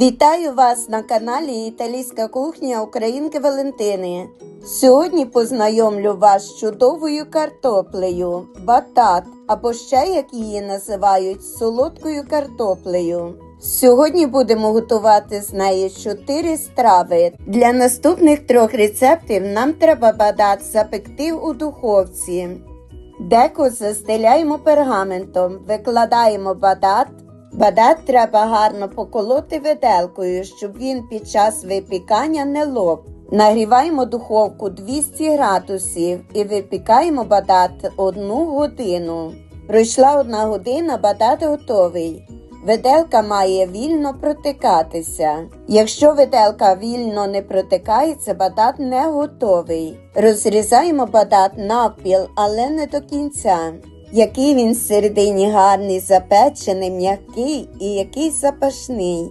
Вітаю вас на каналі Італійська кухня Українки Валентини. Сьогодні познайомлю вас з чудовою картоплею, батат або ще як її називають солодкою картоплею. Сьогодні будемо готувати з неї 4 страви. Для наступних трьох рецептів нам треба бадат запекти у духовці. Деко застеляємо пергаментом, викладаємо бадат. Бадат треба гарно поколоти виделкою, щоб він під час випікання не лоп. Нагріваємо духовку 200 градусів і випікаємо бадат одну годину. Пройшла одна година, бадат готовий. Виделка має вільно протикатися. Якщо виделка вільно не протикається, бадат не готовий. Розрізаємо бадат навпіл, але не до кінця. Який він всередині гарний, запечений, м'який і який запашний.